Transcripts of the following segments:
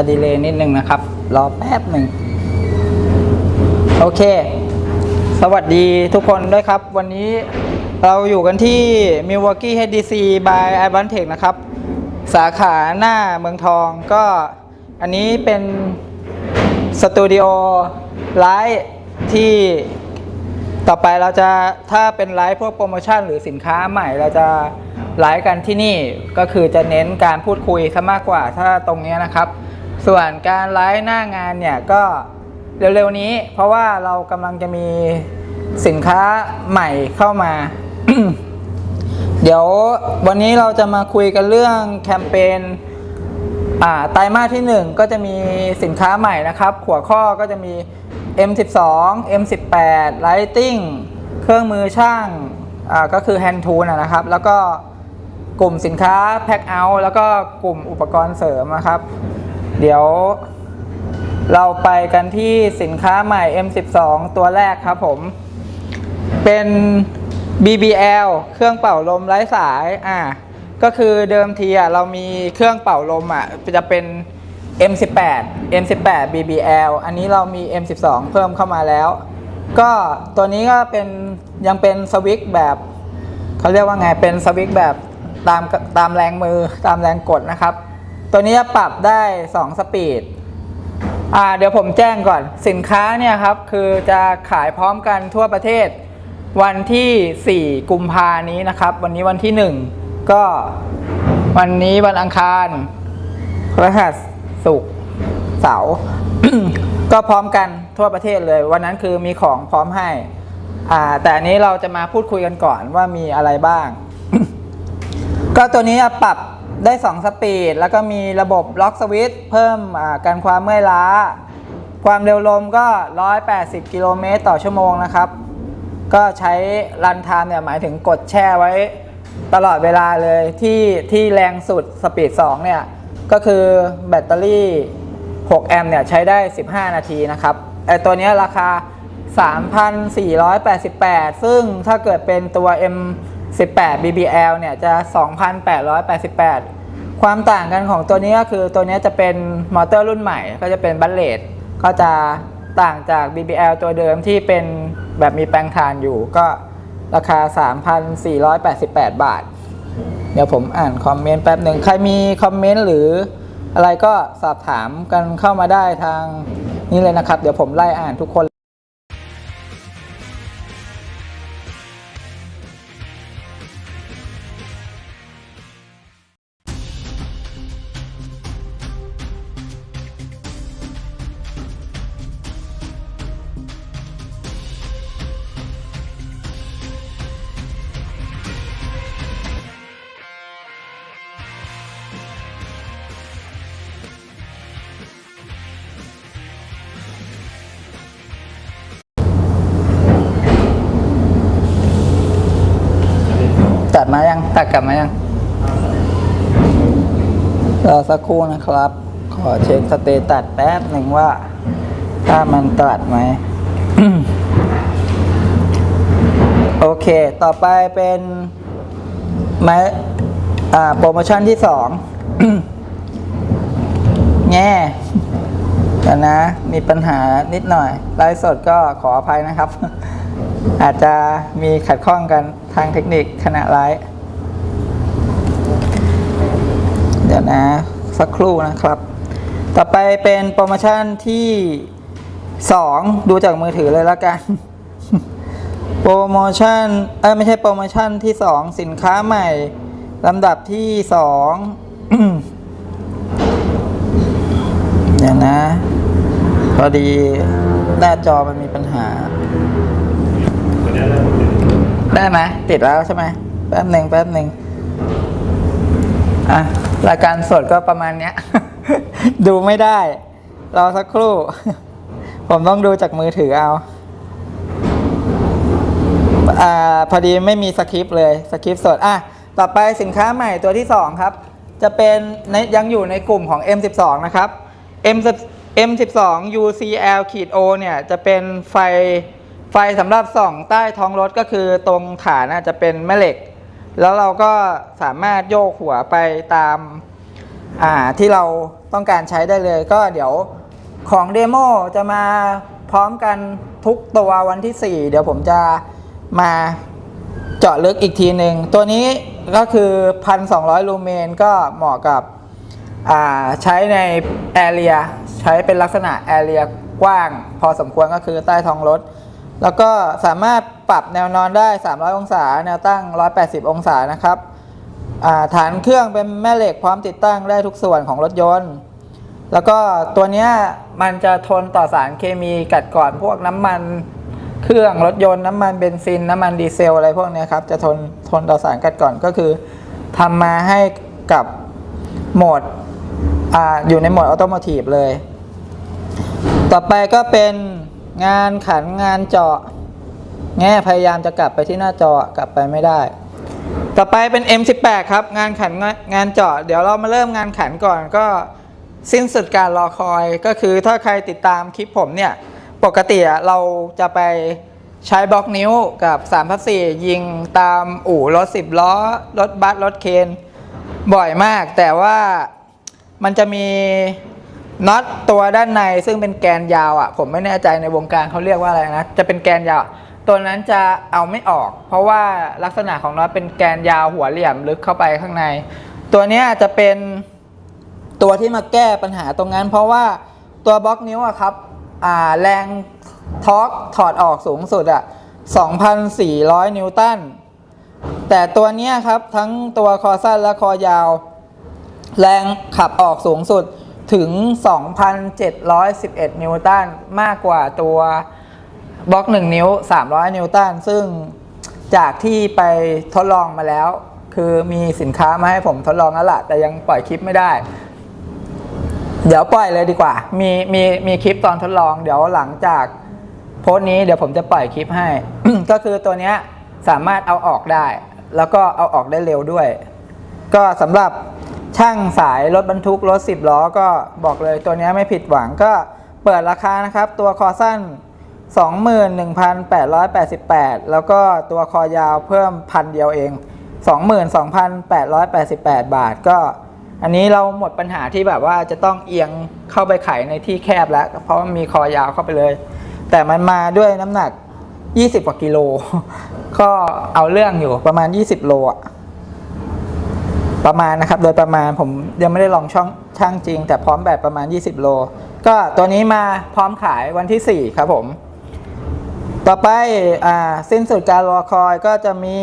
จะดีเลย์นิดนึงนะครับ รอแป๊บหนึ่ง โอเค สวัสดีทุกคนด้วยครับ วันนี้เราอยู่กันที่ Milwaukee HDC by i b a n t e c h นะครับ สาขาหน้าเมืองทองก็อันนี้เป็นสตูดิโอไลฟ์ที่ต่อไปเราจะถ้าเป็นไลฟ์พวกโปรโมชั่นหรือสินค้าใหม่เราจะไลฟ์กันที่นี่ก็คือจะเน้นการพูดคุยซะมากกว่าถ้าตรงเนี้ยนะครับ ส่วนการไลฟ์หน้างานเนี่ยก็เร็วๆนี้ เพราะว่าเรากำลังจะมีสินค้าใหม่เข้ามา เดี๋ยววันนี้เราจะมาคุยกันเรื่องแคมเปญอ่าไตรมาสที่ 1 ก็จะมีสินค้าใหม่นะครับ หัวข้อก็จะมี M12 M18 Lighting เครื่องมือช่างอ่าก็คือ Hand Tool นะครับ แล้วก็กลุ่มสินค้า Pack Out แล้วก็กลุ่มอุปกรณ์เสริมนะครับ เดี๋ยว เราไปกันที่สินค้าใหม่ M12 ตัวแรกครับผม เป็น BBL เครื่องเป่าลมไร้สาย อ่า ก็คือเดิมทีอะเรามีเครื่องเป่าลมอะจะเป็น M18 M18 BBL อันนี้เรามี M12 เพิ่มเข้ามาแล้ว ก็ตัวนี้ก็เป็นยังเป็นสวิตช์แบบเขาเรียกว่าไงเป็นสวิตช์แบบตามตามแรงมือตามแรงกดนะครับ ตัวนี้จะปรับได้ 2 สปีด อ่าเดี๋ยวผมแจ้งก่อนสินค้าเนี่ยครับ คือจะขายพร้อมกันทั่วประเทศ วันที่ 4 กุมภานี้นะครับ วันนี้วันที่ 1 ก็วันนี้วันอังคารพฤหัสศุกร์เสาร์ก็พร้อมกันทั่วประเทศเลย วันนั้นคือมีของพร้อมให้อ่าแต่อันนี้เราจะมาพูดคุยกันก่อนว่ามีอะไรบ้าง ก็ตัวนี้ปรับ ได้ 2 สปีด แล้วก็มีระบบล็อกสวิตช์เพิ่มอ่ากันความเมื่อยล้า ความเร็วลมก็ 180 กิโลเมตรต่อชั่วโมงนะครับ ก็ใช้รันไทม์เนี่ยหมายถึงกดแช่ไว้ตลอดเวลาเลยที่ที่แรงสุดสปีด 2 เนี่ย ก็คือแบตเตอรี่ 6 แอมป์เนี่ยใช้ได้ 15 นาทีนะครับไอตัวเนี้ยราคา 3,488 ซึ่งถ้าเกิดเป็นตัว M 18 BBL เนี่ยจะ 2,888 ความต่างกันของตัวนี้ก็คือตัวนี้จะเป็นมอเตอร์รุ่นใหม่ก็จะเป็นบัลเลตก็จะต่างจาก BBL ตัวเดิมที่เป็นแบบมีแปลงทานอยู่ก็ราคา 3,488 บาท เดี๋ยวผมอ่านคอมเมนต์แป๊บหนึ่งใครมีคอมเมนต์หรืออะไรก็สอบถามกันเข้ามาได้ทางนี้เลยนะครับ เดี๋ยวผมไล่อ่านทุกคน ตัดกลับมายังรอสักครู่นะครับ ขอเช็คสเตตัสแป๊บหนึ่งว่า ถ้ามันตัดไหม โอเค ต่อไปเป็นไม้อ่าโปรโมชั่นที่สองแง่เดี๋ยวนะ มีปัญหานิดหน่อยไลฟ์สดก็ขออภัยนะครับ อาจจะมีขัดข้องกันทางเทคนิคขณะไลฟ์ สักครู่นะครับ ต่อไปเป็นโปรโมชั่นที่ 2 ดูจากมือถือเลยล้วกัน โปรโมชั่นเอ้ยไม่ใช่โปรโมชั่นที่ 2 สินค้าใหม่ลำดับที่ 2 เดี๋ยวนะ พอดีหน้าจอมันมีปัญหา ได้ไหมติดแล้วใช่ไหมแป๊บหนึ่งแป๊บหนึ่งอะ รายการสดก็ประมาณเนี้ย ดูไม่ได้ รอสักครู่ ผมต้องดูจากมือถือเอาอพอดีไม่มีสคริปต์เลยสคริปต์สดอะต่อไปสินค้าใหม่ตัวที่ 2 ครับ จะเป็นยังอยู่ในกลุ่มของ M12 นะครับ M M12 UCL ขีด O เนี่ย จะเป็นไฟไฟสำหรับส่องใต้ท้องรถก็คือตรงฐานะจะเป็นแม่เหล็ก แล้วเราก็สามารถโยกหัวไปตามอ่าที่เราต้องการใช้ได้เลย ก็เดี๋ยวของเดโมจะมาพร้อมกันทุกตัววันที่ 4 เดี๋ยวผมจะมาเจาะลึกอีกทีหนึ่งตัวนี้ก็คือ 1,200 ลูเมนก็เหมาะกับใช้ในแอเรียใช้เป็นลักษณะแอเรียกว้าง พอสมควรก็คือใต้ท้องรถ แล้วก็สามารถปรับแนวนอนได้ 300 องศา แนวตั้ง 180 องศานะครับาฐานเครื่องเป็นแม่เหล็กพร้อมติดตั้งได้ทุกส่วนของรถยนต์ แล้วก็ตัวนี้มันจะทนต่อสารเคมีกัดกร่อนพวกน้ำมันเครื่องรถยนต์น้ำมันเบนซิน น้ำมันดีเซลอะไรพวกนี้ครับ จะทนทนต่อสารกัดกร่อนก็คือทำมาให้กับโหมดออยู่ในโหมดออโตโมทีฟเลย ต่อไปก็เป็น งานขันงานเจาะ แง่พยายามจะกลับไปที่หน้าจอกลับไปไม่ได้ ต่อไปเป็น M18 ครับ งานขันงานเจาะ เดี๋ยวเรามาเริ่มงานขันก่อนก็สิ้นสุดการรอคอยก็คือถ้าใครติดตามคลิปผมเนี่ย ปกติเราจะไปใช้บล็อกนิ้วกับ3พับ4ยิงตามอู่รถ 10 ล้อ รถบัสรถเคนบ่อยมาก แต่ว่ามันจะมี น็อตตัวด้านในซึ่งเป็นแกนยาวอะ ผมไม่แน่ใจในวงการเขาเรียกว่าอะไรนะ จะเป็นแกนยาว ตัวนั้นจะเอาไม่ออก เพราะว่าลักษณะของน็อตเป็นแกนยาวหัวเหลี่ยมลึกเข้าไปข้างใน ตัวนี้จะเป็นตัวที่มาแก้ปัญหาตรงนั้น เพราะว่าตัวบล็อกนิ้วอะครับแรงทอร์กถอดออกสูงสุดอะ2,400 นิวตัน แต่ตัวนี้ครับทั้งตัวคอสั้นและคอยาว แรงขับออกสูงสุด ถึง 2,711 นิวตันมากกว่าตัวบล็อก 1 นิ้ว 300 นิวตันซึ่งจากที่ไปทดลองมาแล้ว คือมีสินค้ามาให้ผมทดลองแล้วล่ะแต่ยังปล่อยคลิปไม่ได้ เดี๋ยวปล่อยเลยดีกว่า มีมีมีคลิปตอนทดลอง เดี๋ยวหลังจากโพสต์นี้เดี๋ยวผมจะปล่อยคลิปให้ ก็คือตัวนี้สามารถเอาออกได้ แล้วก็เอาออกได้เร็วด้วย ก็สำหรับ ช่างสายรถบรรทุกรถ 10 ล้อก็บอกเลยตัวนี้ไม่ผิดหวังก็เปิดราคานะครับ ตัวคอสั้น 21,888 แล้วก็ตัวคอยาวเพิ่มพันเดียวเอง 22,888 บาทก็อันนี้เราหมดปัญหาที่แบบว่าจะต้องเอียงเข้าไปไขในที่แคบแล้ว เพราะมีคอยาวเข้าไปเลย แต่มันมาด้วยน้ำหนัก 20 กว่ากิโล ก็เอาเรื่องอยู่ประมาณ 20 โลอะ ประมาณนะครับโดยประมาณผมยังไม่ได้ลองช่องช่างจริง แต่พร้อมแบบประมาณ 20 โล ก็ตัวนี้มาพร้อมขายวันที่ 4 ครับผม ต่อไปอ่าสิ้นสุดการรอคอยก็จะมี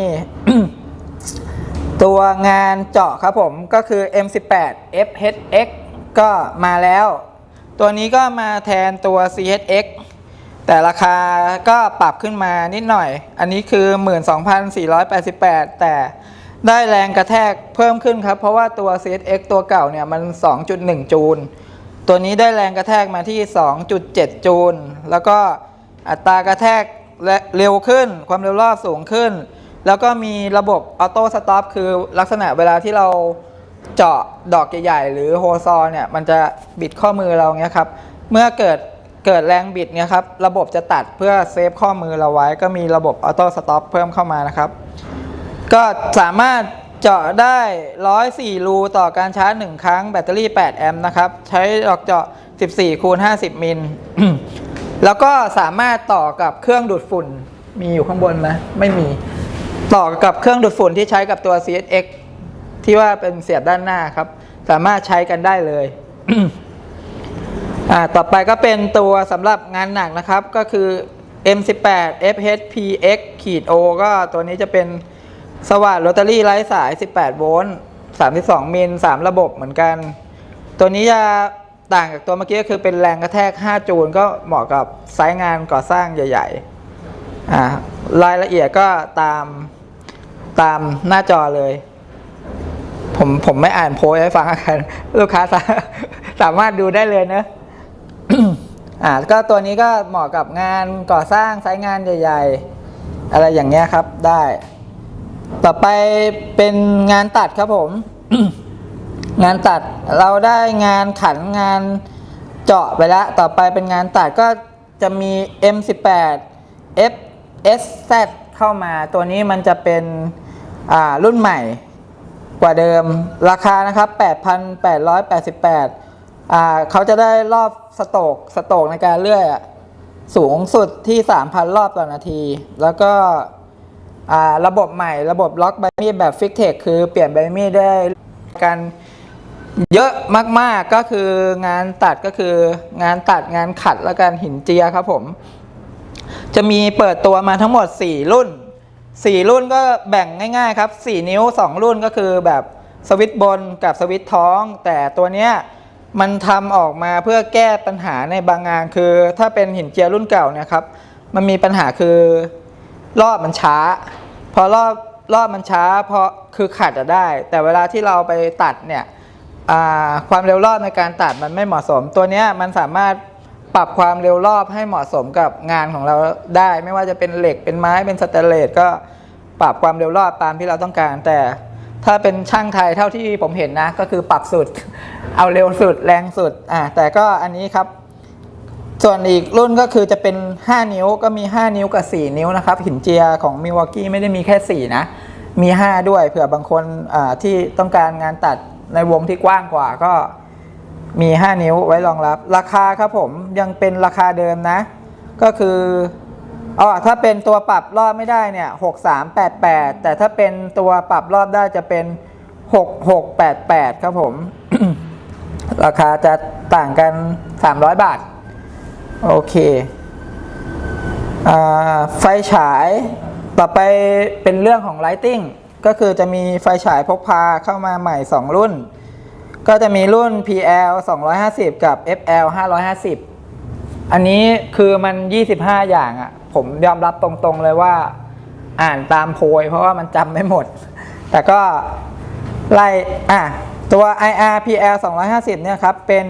ตัวงานเจาะครับผมก็คือ M18 FHX ก็มาแล้ว ตัวนี้ก็มาแทนตัว CHX แต่ราคาก็ปรับขึ้นมานิดหน่อย อันนี้คือ 12,488 แต่ ได้แรงกระแทกเพิ่มขึ้นครับ เพราะว่าตัว CHX ตัวเก่าเนี่ยมัน 2.1 จูล ตัวนี้ได้แรงกระแทกมาที่ 2.7 จูล แล้วก็อัตรากระแทกและเร็วขึ้น ความเร็วรอบสูงขึ้น แล้วก็มีระบบออโต้สต็อปคือลักษณะเวลาที่เราเจาะดอกใหญ่ๆหรือโฮซอเนี่ยมันจะบิดข้อมือเราเงี้ยครับ เมื่อเกิดเกิดแรงบิดเนี่ยครับ ระบบจะตัดเพื่อเซฟข้อมือเราไว้ ก็มีระบบออโต้สต็อปเพิ่มเข้ามานะครับ ก็สามารถเจาะได้ 104 รูต่อการชาร์จ 1 ครั้งแบตเตอรี่ 8 แอมป์นะครับ ใช้ดอกเจาะ 14 คูณ 50 มิล แล้วก็สามารถต่อกับเครื่องดูดฝุ่น มีอยู่ข้างบนไหมไม่มี ต่อกับเครื่องดูดฝุ่นที่ใช้กับตัว CSX ที่ว่าเป็นเสียบด้านหน้าครับ สามารถใช้กันได้เลยอ่าต่อไปก็เป็นตัวสำหรับงานหนักนะครับ ก็คือ M18 FHPX ขีด O ก็ตัวนี้จะเป็น สว่านโรตารี่ไร้สาย 18 โวลต์ 32 มิล 3 ระบบเหมือนกัน ตัวนี้จะต่างจากตัวเมื่อกี้ก็คือเป็นแรงกระแทก 5 จูลก็เหมาะกับไซต์งานก่อสร้างใหญ่ ๆ อ่ารายละเอียดก็ตามตามหน้าจอเลย ผมผมไม่อ่านโพยให้ฟังกัน ลูกค้าสาสามารถดูได้เลยนะอ่าก็ตัวนี้ก็เหมาะกับงานก่อสร้างไซต์งานใหญ่ ๆ อะไรอย่างเงี้ยครับได้ ต่อไปเป็นงานตัดครับผม งานตัดเราได้งานขันงานเจาะไปแล้ว ต่อไปเป็นงานตัดก็จะมี M18 FSZ เข้ามา ตัวนี้มันจะเป็นรุ่นใหม่กว่าเดิม ราคานะครับ 8,888อ่าเขาจะได้รอบสโตกสโตกในการเลื่อยสูงสุดที่ 3,000 รอบต่อนาที แล้วก็ ระบบใหม่ระบบล็อกใบมีดแบบฟิกเทคคือเปลี่ยนใบมีดได้การเยอะมากๆก็คืองานตัดก็คืองานตัดงานขัดและการหินเจียครับผม จะมีเปิดตัวมาทั้งหมด 4 รุ่น 4 รุ่นก็แบ่งง่าย ๆ ครับ 4 นิ้ว 2 รุ่นก็คือแบบสวิตบนกับสวิตท้อง แต่ตัวเนี้ยมันทำออกมาเพื่อแก้ปัญหาในบางงานคือ ถ้าเป็นหินเจียรุ่นเก่าเนี่ยครับ มันมีปัญหาคือ รอบมันช้า พอรอบรอบมันช้าเพราะคือขัดอะได้ แต่เวลาที่เราไปตัดเนี่ยความเร็วรอบในการตัดมันไม่เหมาะสม ตัวนี้มันสามารถปรับความเร็วรอบให้เหมาะสมกับงานของเราได้ ไม่ว่าจะเป็นเหล็กเป็นไม้เป็นสแตนเลสก็ปรับความเร็วรอบตามที่เราต้องการ แต่ถ้าเป็นช่างไทยเท่าที่ผมเห็นนะ ก็คือปรับสุด เอาเร็วสุดแรงสุดอะแต่ก็อันนี้ครับ ส่วนอีกรุ่นก็คือจะเป็น 5 นิ้วก็มี 5 นิ้วกับ 4 นิ้วนะครับ หินเจียของมิว a กี้ไม่ได้มีแค่ 4 นะ มี 5 ด้วยเผื่อบางคนที่ต้องการงานตัดในวงที่กว้างกว่าก็มี 5 นิ้วไว้รองรับ ราคาครับผมยังเป็นราคาเดิมนะ ก็คืออ๋อถ้าเป็นตัวปรับรอบไม่ได้เนี่ย6388 แต่ถ้าเป็นตัวปรับรอบได้จะเป็น 6688 ครับผม ราคาจะต่างกัน 300 บาท โอเคอ่าไฟฉายต่อไปเป็นเรื่องของ Lighting ก็คือจะมีไฟฉายพกพาเข้ามาใหม่ 2 รุ่น ก็จะมีรุ่น PL 250 กับ FL 550 อันนี้คือมัน 25 อย่างอะ่ะ ผมยอมรับตรงๆเลยว่าอ่านตามโพยเพราะว่ามันจำไม่หมด แต่ก็ไล่อะตัว IR PL 250 เนี่ยครับ เป็น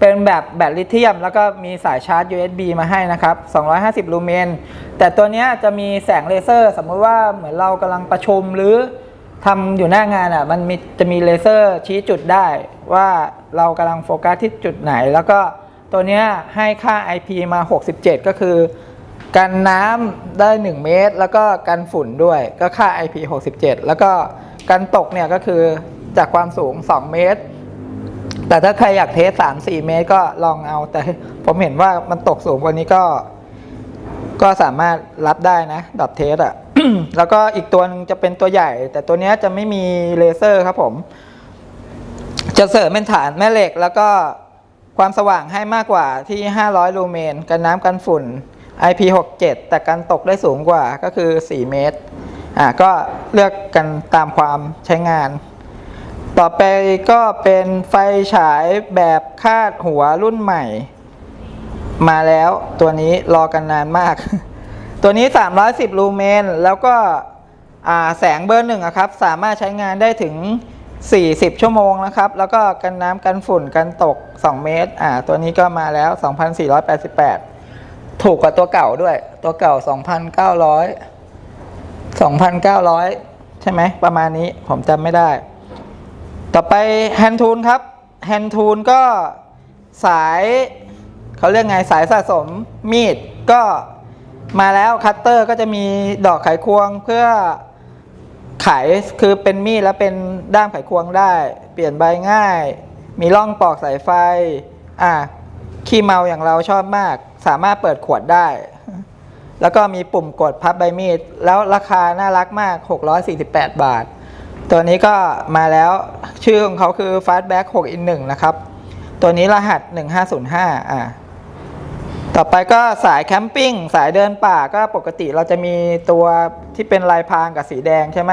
เป็นแบบแบตลิเธียม แล้วก็มีสายชาร์จ USB มาให้นะครับ 250 ลูเมน แต่ตัวนี้จะมีแสงเลเซอร์ สมมติว่าเหมือนเรากำลังประชุมหรือทำอยู่หน้างานอะ มันมีจะมีเลเซอร์ชี้จุดได้ ว่าเรากำลังโฟกัสที่จุดไหน แล้วก็ตัวนี้ให้ค่า IP มา 67 ก็คือ กันน้ำได้ 1 เมตร แล้วก็กันฝุ่นด้วยก็ค่า IP 67 แล้วก็กันตกเนี่ยก็คือจากความสูง 2 เมตร แต่ถ้าใครอยากเทส3-4เมตรก็ลองเอา แต่ผมเห็นว่ามันตกสูงกว่านี้ก็ ก็สามารถรับได้นะดับเทสอะแล้วก็อีกตัวหนึงจะเป็นตัวใหญ่ แต่ตัวนี้จะไม่มีเลเซอร์ครับผม จะเสริมเป็นฐานแม่เหล็ก แล้วก็ความสว่างให้มากกว่าที่ 500 ลูเมน กันน้ำกันฝุ่น IP67 แต่กันตกได้สูงกว่าก็คือ 4 เมตร อ่าก็เลือกกันตามความใช้งาน ต่อไปก็เป็นไฟฉายแบบคาดหัวรุ่นใหม่ มาแล้วตัวนี้รอกันนานมาก ตัวนี้ 310 ลูเมน แล้วก็แสงเบอร์หนึ่งครับ สามารถใช้งานได้ถึง 40 ชั่วโมงนะครับ แล้วก็กันน้ำกันฝุ่นกันตก 2 เมตรอ่าตัวนี้ก็มาแล้ว 2,488 ถูกกว่าตัวเก่าด้วย ตัวเก่า 2,900 2,900 ใช่ไหม ประมาณนี้ผมจำไม่ได้ ต่อไปแฮนทูนครับแฮนทูนก็สายเขาเรียกไงสายสะสมมีดก็มาแล้วคัตเตอร์ก็จะมีดอกไขควงเพื่อไขคือเป็นมีดแล้วเป็นด้ามไขควงได้ เปลี่ยนใบง่าย มีร่องปอกสายไฟ อะขี้เมาอย่างเราชอบมาก สามารถเปิดขวดได้ แล้วก็มีปุ่มกดพับใบมีด แล้วราคาน่ารักมาก 648 บาท ตัวนี้ก็มาแล้วชื่อของเขาคือ Fastback 6 in 1นะครับ ตัวนี้รหัส 1505อ่าต่อไปก็สายแคมปิ้งสายเดินป่าก็ปกติเราจะมีตัวที่เป็นลายพรางกับสีแดงใช่ไหม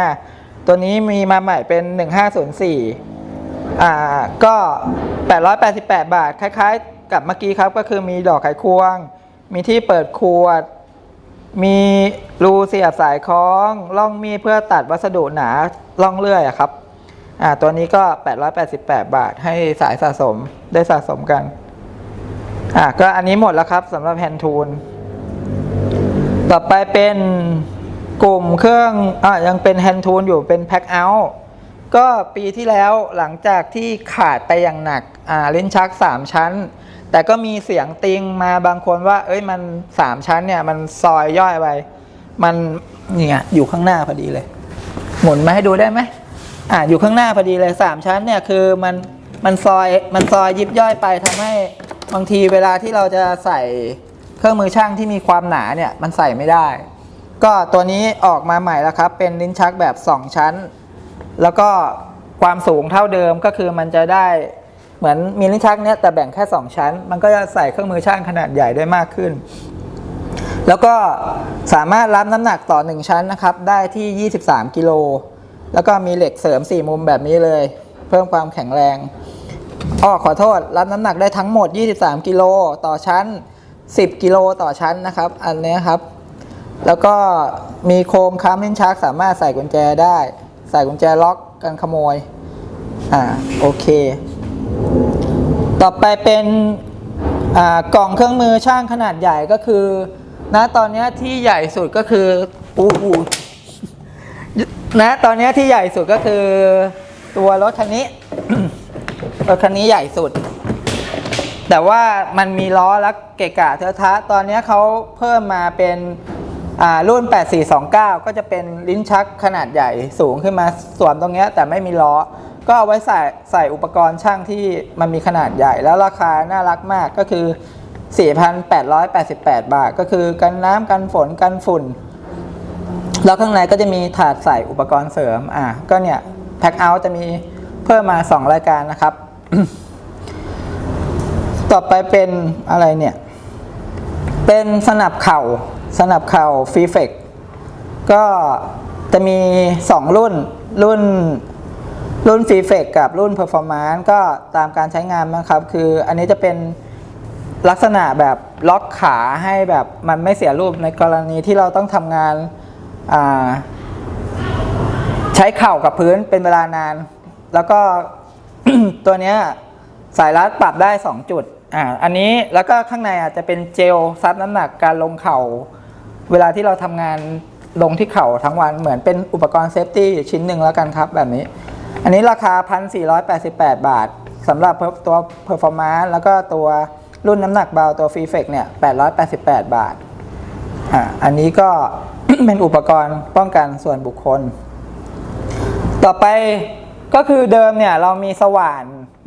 ตัวนี้มีมาใหม่เป็น 1504อ่าก็ 888 บาท คล้ายๆ กับเมื่อกี้ครับก็คือมีดอกไขควง มีที่เปิดขวด มีรูเสียบสายคล้องล่องมีดเพื่อตัดวัสดุหนาล่องเลื่อยครับ อ่า ตัวนี้ก็ 888 บาทให้สายสะสมได้สะสมกัน อะก็อันนี้หมดแล้วครับสำหรับแฮนทูนต่อไปเป็นกลุ่มเครื่องอะยังเป็นแฮนทูนอยู่เป็นแพ็คเอาท์ก็ปีที่แล้วหลังจากที่ขาดไปอย่างหนัก อ่า ลิ้นชัก 3 ชั้น แต่ก็มีเสียงติงมาบางคนว่า เอ้ยมัน3ชั้นเนี่ย มันซอยย่อยไป มันเนี่ยอยู่ข้างหน้าพอดีเลย หมุนมาให้ดูได้ไหมอ่าอยู่ข้างหน้าพอดีเลย3ชั้นเนี่ยคือมันมันซอยมันซอยยิบย่อยไปทำให้บางทีเวลาที่เราจะใส่เครื่องมือช่างที่มีความหนาเนี่ยมันใส่ไม่ได้ ก็ตัวนี้ออกมาใหม่แล้วครับ เป็นลิ้นชักแบบ 2 ชั้น แล้วก็ความสูงเท่าเดิมก็คือมันจะได้ เหมือนมีลิ้นชักเนี้ยแต่แบ่งแค่ 2 ชั้น มันก็จะใส่เครื่องมือช่างขนาดใหญ่ได้มากขึ้น แล้วก็สามารถรับน้ำหนักต่อ 1 ชั้นนะครับ ได้ที่ 23 กิโล แล้วก็มีเหล็กเสริม 4 มุมแบบนี้เลย เพิ่มความแข็งแรงอ้อขอโทษ รับน้ำหนักได้ทั้งหมด 23 กิโลต่อชั้น 10 กิโลต่อชั้นนะครับ อันนี้ครับ แล้วก็มีโคมค้ำลิ้นชักสามารถใส่กุญแจได้ ใส่กุญแจล็อกกันขโมย อ่า โอเค ต่อไปเป็นกล่องเครื่องมือช่างขนาดใหญ่ก็คือณตอนนี้ที่ใหญ่สุดก็คืออู้หูณตอนนี้ที่ใหญ่สุดก็คือตัวรถคันนี้รถคันนี้ใหญ่สุด แต่ว่ามันมีล้อและเกะกะเทอะทะตอนนี้เขาเพิ่มมาเป็นรุ่น 8429 ก็จะเป็นลิ้นชักขนาดใหญ่สูงขึ้นมาสวมตรงนี้แต่ไม่มีล้อ ก็เอาไว้ใส่ใส่อุปกรณ์ช่างที่มันมีขนาดใหญ่ แล้วราคาน่ารักมากก็คือ 4,888 บาท ก็คือกันน้ำกันฝนกันฝุ่น แล้วข้างในก็จะมีถาดใส่อุปกรณ์เสริมอะก็เนี่ยแพ็คเอาท์จะมีเพิ่มมา 2 รายการนะครับ ต่อไปเป็นอะไรเนี่ย เป็นสนับเข่าสนับเข่าฟรีเฟกก็จะมี 2 รุ่นรุ่น รุ่นฟรีเฟกกับรุ่นเพอร์ฟอร์มานซ์ก็ตามการใช้งานนะครับ คืออันนี้จะเป็นลักษณะแบบล็อกขาให้แบบมันไม่เสียรูปในกรณีที่เราต้องทำงานใช้เข่ากับพื้นเป็นเวลานาน แล้วก็ตัวเนี้ยสายรัดปรับได้ 2 จุดอ่าอันนี้แล้วก็ข้างในอาจจะเป็นเจลซับน้ำหนักการลงเข่า เวลาที่เราทำงานลงที่เข่าทั้งวันเหมือนเป็นอุปกรณ์เซฟตี้ชิ้นหนึ่งแล้วกันครับแบบนี้ อันนี้ราคา 1,488 บาทสำหรับตัว Performance แล้วก็ตัวรุ่นน้ำหนักเบาตัว f r e e f e c เนี่ย 888 บาท อ่า อันนี้ก็เป็นอุปกรณ์ป้องกันส่วนบุคคล ต่อไปก็คือเดิมเนี่ยเรามีสว่าน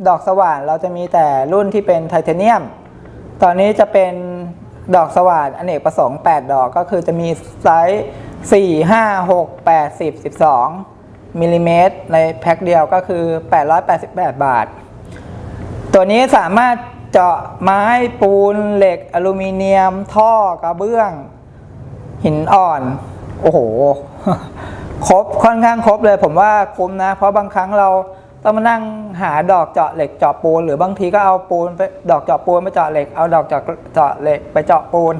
ดอกสว่านเราจะมีแต่รุ่นที่เป็นไทเทเนียม ตอนนี้จะเป็นดอกสว่านอเนกประสงค์ 8 ดอกก็คือจะมีไซส์4 5 6 8 10 12 มิลลิเมตรในแพ็คเดียวก็คือ 888 บาท ตัวนี้สามารถเจาะไม้ปูนเหล็ก อลูมิเนียม ท่อกระเบื้อง หินอ่อน โอ้โห ครบค่อนข้างครบเลยผมว่าคุ้มนะ เพราะบางครั้งเราต้องมานั่งหาดอกเจาะเหล็กเจาะปูน หรือบางทีก็เอาปูนไปดอกเจาะปูนไปเจาะเหล็กเอาดอกเจาะเจาะเหล็กไปเจาะปูน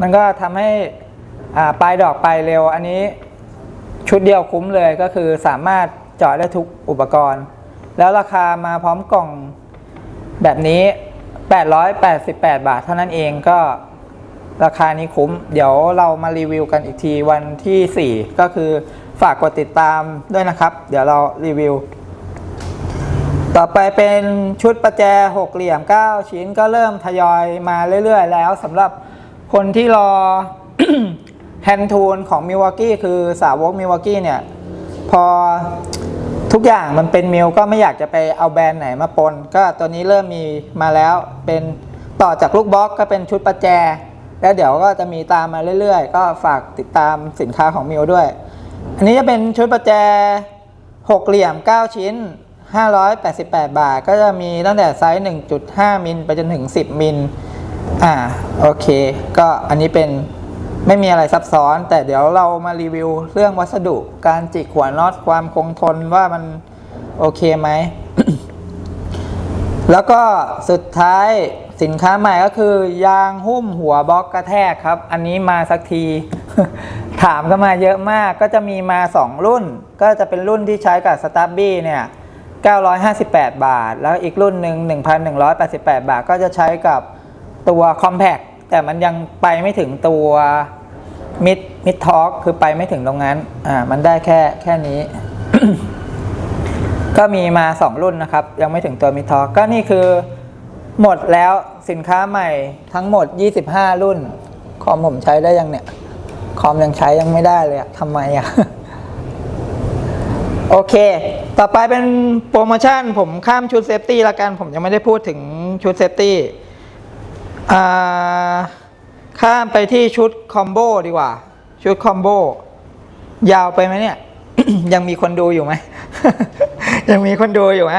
มันก็ทำให้ปลายดอกไปเร็วอันนี้ ชุดเดียวคุ้มเลยก็คือสามารถเจาะได้ทุกอุปกรณ์ แล้วราคามาพร้อมกล่องแบบนี้ 888 บาทเท่านั้นเองก็ราคานี้คุ้ม เดี๋ยวเรามารีวิวกันอีกทีวันที่ 4 ก็คือฝากกดติดตามด้วยนะครับ เดี๋ยวเรารีวิว ต่อไปเป็นชุดประแจหกเหลี่ยม 9 ชิ้นก็เริ่มทยอยมาเรื่อย ๆ แล้วสำหรับคนที่รอ แฮนทูนของมิว a ก k กี้คือสาวกมิว a กกี้เนี่ย พอทุกอย่างมันเป็นมิวก็ไม่อยากจะไปเอาแบรนด์ไหนมาปน ก็ตัวนี้เริ่มมีมาแล้วเป็นต่อจากลูกบล็อกก็เป็นชุดประแจ แล้วเดี๋ยวก็จะมีตามมาเรื่อยๆ ก็ฝากติดตามสินค้าของมิวด้วย อันนี้จะเป็นชุดประแจหกเหลี่ยม 9 ชิ้น 588 บาท ก็จะมีตั้งแต่ไซส์ 1.5 มิลไปจนถึง 10 มิล อ่า โอเค ก็อันนี้เป็น ไม่มีอะไรซับซ้อน แต่เดี๋ยวเรามารีวิวเรื่องวัสดุการจิกหัวน็อตความคงทนว่ามันโอเคไหม แล้วก็สุดท้ายสินค้าใหม่ก็คือ ยางหุ้มหัวบล็อกกระแทกครับ อันนี้มาสักที ถามก็มาเยอะมากก็จะมีมา 2 รุ่น ก็จะเป็นรุ่นที่ใช้กับสตาร์บี้เนี่ย 958 บาท แล้วอีกรุ่นหนึ่ง1,188 บาท ก็จะใช้กับตัว Compact แต่มันยังไปไม่ถึงตัวมิดมิดทอ k คือไปไม่ถึงตรงนั้นอ่ามันได้แค่แค่นี้ ก็มีมา 2 รุ่นนะครับ ยังไม่ถึงตัวมิดทอก็นี่คือหมดแล้วสินค้าใหม่ทั้งหมด 25 รุ่น คอมผมใช้ได้ยังเนี่ย คอมยังใช้ยังไม่ได้เลยอะทำไมอะโอเค ต่อไปเป็นโปรโมชั่น ผมข้ามชุดเซฟตี้ละกัน ผมยังไม่ได้พูดถึงชุดเซฟตี้ ข้ามไปที่ชุดคอมโบดีกว่า ชุดคอมโบยาวไปไหมเนี่ย ยังมีคนดูอยู่ไหม ยังมีคนดูอยู่ไหม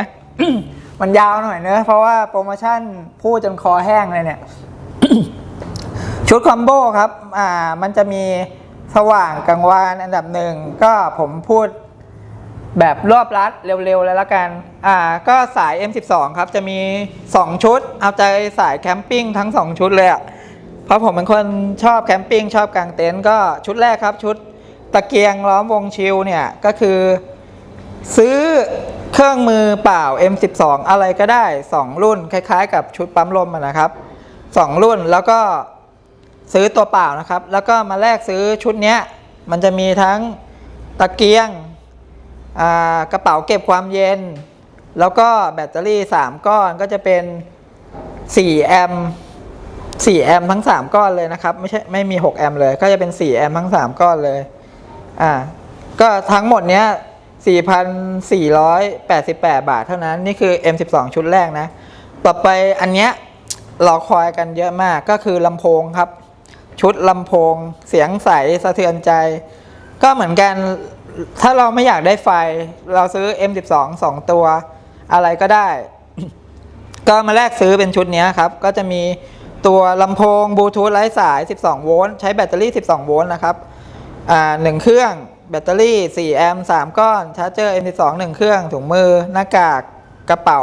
มันยาวหน่อยเนอะเพราะว่าโปรโมชั่นพูดจนคอแห้งเลยเนี่ย ชุดคอมโบครับ อ่า มันจะมีสว่างกลางวานอันดับหนึ่ง ก็ผมพูด แบบรวบรัดเร็วๆเลยละกัน อ่า ก็สาย M12 ครับ จะมี 2 ชุด เอาใจสายแคมปิ้งทั้ง 2 ชุดเลยอะเพราะผมเป็นคนชอบแคมปิ้งชอบกางเต็นท์ก็ชุดแรกครับชุดตะเกียงล้อมวงชิลเนี่ย ก็คือ ซื้อเครื่องมือเปล่า M12 อะไรก็ได้ 2 รุ่น คล้ายๆ กับชุดปั๊มลมนะครับ 2 รุ่นแล้วก็ซื้อตัวเปล่านะครับ แล้วก็มาแลกซื้อชุดเนี้ย มันจะมีทั้งตะเกียง กระเป๋าเก็บความเย็น แล้วก็แบตเตอรี่ 3 ก้อนก็จะเป็น 4 แอมป์4แอมป์ทั้ง 3 ก้อนเลยนะครับ ไม่ใช่ไม่มี 6 แอมป์เลย ก็จะเป็น 4 แอมป์ทั้ง 3 ก้อนเลยอ่าก็ทั้งหมดเนี้ย 4,488 บาทเท่านั้น นี่คือ M12 ชุดแรกนะ ต่อไปอันเนี้ยรอคอยกันเยอะมากก็คือลำโพงครับ ชุดลำโพงเสียงใสสะเทือนใจ ก็เหมือนกัน ถ้าเราไม่อยากได้ไฟ เราซื้อ M12 2 ตัวอะไรก็ได้ ก็มาแลกซื้อเป็นชุดนี้ครับ ก็จะมีตัวลำโพงบลูทูธไร้สาย 12 โวลต์ใช้แบตเตอรี่ 12 โวลต์นะครับอ่าหนึ่งเครื่องแบตเตอรี่ 4 แอมป์3ก้อนชาร์จเจอร์ M12 1 เครื่อง ถุงมือ หน้ากากกระเป๋า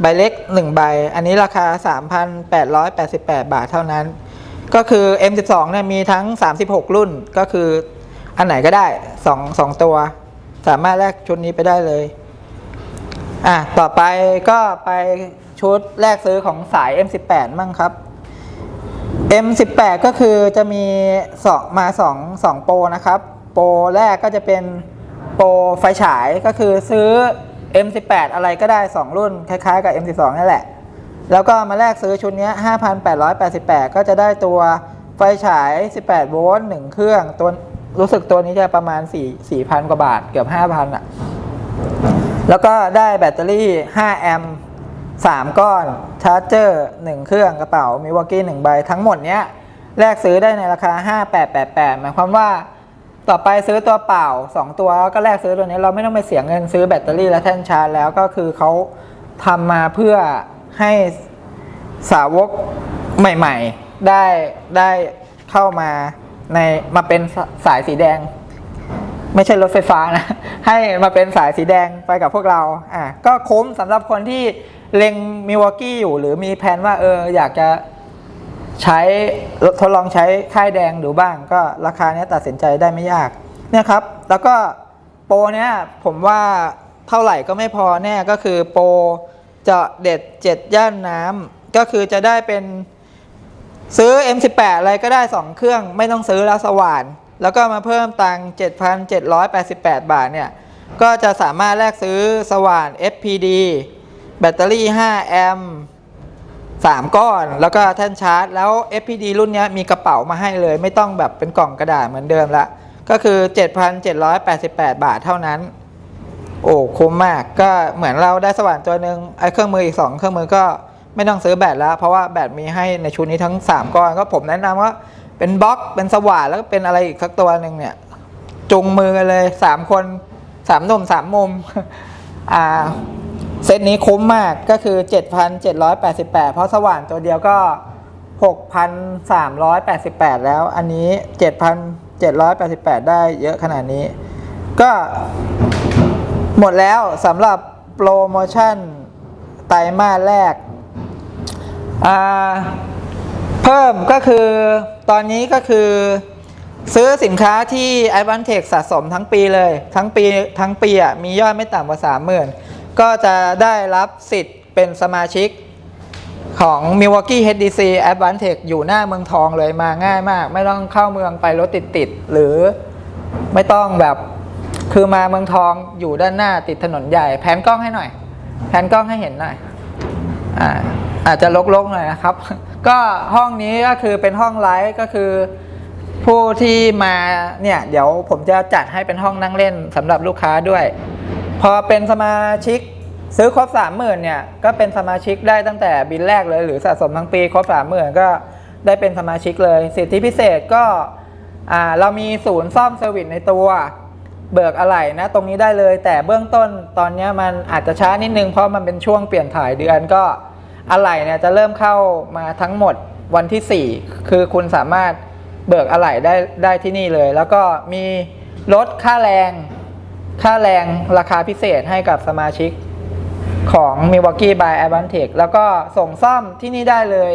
ใบเล็ก 1 ใบ อันนี้ราคา 3,888 บาทเท่านั้น ก็คือ M12 เนี่ยมีทั้ง 36 รุ่นก็คือ อันไหนก็ได้2 2ตัว สามารถแลกชุดนี้ไปได้เลย อะ ต่อไปก็ไปชุดแรกซื้อของสาย M18 มั่งครับ M18 ก็คือจะมีสองมา2 2โปรนะครับ โปรแรกก็จะเป็นโปรไฟฉายก็คือซื้อ M18 อะไรก็ได้ 2 รุ่น คล้ายๆกับ M12 นั่นแหละ แล้วก็มาแลกซื้อชุดนี้ย5,888 ก็จะได้ตัวไฟฉาย 18 โวลต์1เครื่อง ตัว รู้สึกตัวนี้จะประมาณ4 4,000 กว่าบาทเกือบ5,000อะ แล้วก็ได้แบตเตอรี่ 5 แอมป์3ก้อน ชาร์จเจอร์ 1 เครื่องกระเป๋า มีวอกกี้1ใบ ทั้งหมดเนี้ยแลกซื้อได้ในราคา 5888 หมายความว่าต่อไปซื้อตัวเปล่า 2 ตัวก็แลกซื้อตัวนี้เราไม่ต้องไปเสียเงินซื้อแบตเตอรี่และแท่นชาร์จแล้วก็คือเขาทำมาเพื่อให้สาวกใหม่ ๆ ได้ได้เข้ามา ในมาเป็นสายสีแดง ไม่ใช่รถไฟฟ้านะ ให้มาเป็นสายสีแดงไปกับพวกเราอะก็คุ้มสำหรับคนที่เล็งมิวอกกี้อยู่ หรือมีแผนว่าเอออยากจะใช้ทดลองใช้ค่ายแดงดูบ้าง ก็ราคาเนี้ยตัดสินใจได้ไม่ยากเนี่ยครับ แล้วก็โปรเนี้ยผมว่าเท่าไหร่ก็ไม่พอแน่ก็คือโปรจะเด็ดเจ็ดย่านน้ำก็คือจะได้เป็น ซื้อ M18 อะไรก็ได้ 2 เครื่องไม่ต้องซื้อแล้วสว่าน แล้วก็มาเพิ่มตังค์7,788 บาทเนี่ย ก็จะสามารถแลกซื้อสว่าน FPD แบตเตอรี่ 5 แอมป์3ก้อนแล้วก็แท่นชาร์จ แล้ว FPD รุ่นนี้มีกระเป๋ามาให้เลย ไม่ต้องแบบเป็นกล่องกระดาษเหมือนเดิมละ ก็คือ 7,788 บาทเท่านั้น โอ้คุ้มมากก็เหมือนเราได้สว่านตัวหนึ่งไอ้เครื่องมืออีก 2 เครื่องมือก็ ไม่ต้องซื้อแบตแล้ว เพราะว่าแบตมีให้ในชุดนี้ทั้ง 3ก้อนก็ผมแนะนำว่าเป็นบล็อกเป็นสว่านแล้วก็เป็นอะไรอีกสักตัวหนึ่งเนี่ยจุงมือกันเลย 3 คน3หนุ่ม3มุมอ่าเซตนี้คุ้มมากก็คือ 7,788 เพราะสว่านตัวเดียวก็ 6,388 แล้วอันนี้ 7,788 ได้เยอะขนาดนี้ ก็หมดแล้วสำหรับโปรโมชั่นไตรมาสแรก เพิ่มก็คือตอนนี้ก็คือ ซื้อสินค้าที่ a d v a n t e c h สะสมทั้งปีเลย ทั้งปีทั้งปีอะมียอดไม่ต่ำกว่า 30,000 ก็จะได้รับสิทธิ์เป็นสมาชิกของ Milwaukee HDC Advantage อยู่หน้าเมืองทองเลยมาง่ายมาก ไม่ต้องเข้าเมืองไปรถติดๆหรือไม่ต้องแบบคือมาเมืองทองอยู่ด้านหน้าติดถนนใหญ่ แผนกล้องให้หน่อย แผนกล้องให้เห็นหน่อยอ่า อาจจะลกๆหน่อยนะครับ ก็ห้องนี้ก็คือเป็นห้องไลฟ์ก็คือผู้ที่มาเนี่ยเดี๋ยวผมจะจัดให้เป็นห้องนั่งเล่นสำหรับลูกค้าด้วย พอเป็นสมาชิกซื้อครบสามหมื่นเนี่ยก็เป็นสมาชิกได้ตั้งแต่บินแรกเลย หรือสะสมทั้งปีครบสามหมื่นก็ได้เป็นสมาชิกเลย สิทธิพิเศษก็เรามีศูนย์ซ่อมเซอร์วิสในตัว เบิกอะไหล่นะตรงนี้ได้เลย แต่เบื้องต้นตอนนี้มันอาจจะช้านิดนึงเพราะมันเป็นช่วงเปลี่ยนถ่ายเดือนก็ อะไหล่เนี่ยจะเริ่มเข้ามาทั้งหมดวันที่ 4 คือคุณสามารถเบิกอะไหล่ได้ได้ที่นี่เลย แล้วก็มีลดค่าแรง ค่าแรงราคาพิเศษให้กับสมาชิกของ Milwaukee by a d v a n t e แล้วก็ส่งซ่อมที่นี่ได้เลย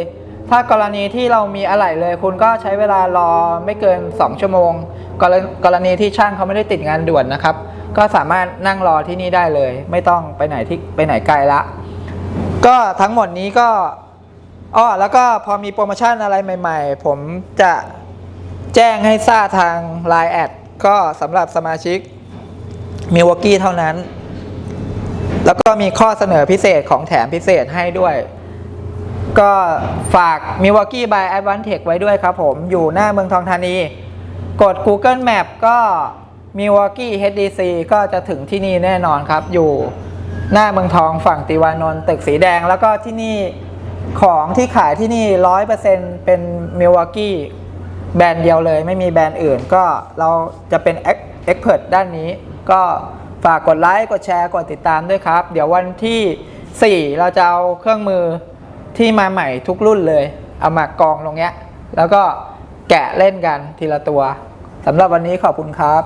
ถ้ากรณีที่เรามีอะไหล่เลย คุณก็ใช้เวลารอไม่เกิน 2 ชั่วโมง กรกรณีที่ช่างเขาไม่ได้ติดงานด่วนนะครับ ก็สามารถนั่งรอที่นี่ได้เลย ไม่ต้องไปไหนที่ไปไหนไกลละ ก็ทั้งหมดนี้ก็อ้อแล้วก็พอมีโปรโมชั่นอะไรใหม่ ๆ ผมจะแจ้งให้ทราบทาง Line แอดก็สำหรับสมาชิกมิวอกี้เท่านั้น แล้วก็มีข้อเสนอพิเศษของแถมพิเศษให้ด้วย ก็ฝาก Milwaukee by Advantage ไว้ด้วยครับผมอยู่หน้าเมืองทองธานี กด Google Map ก็ Milwaukee HDC ก็จะถึงที่นี่แน่นอนครับอยู่ หน้าเมืองทองฝั่งติวานนท์ตึกสีแดงแล้วก็ที่นี่ของที่ขายที่นี่100%เปอร์เซ็น Milwaukee แบรนด์เดียวเลย ไม่มีแบรนด์อื่น ก็เราจะเป็น Expert ด้านนี้ ก็ฝากกดไลค์กดแชร์กดติดตามด้วยครับ เดี๋ยววันที่ 4 เราจะเอาเครื่องมือที่มาใหม่ทุกรุ่นเลย เอามากองตรงเนี้ย แล้วก็แกะเล่นกันทีละตัวสำหรับวันนี้ขอบคุณครับ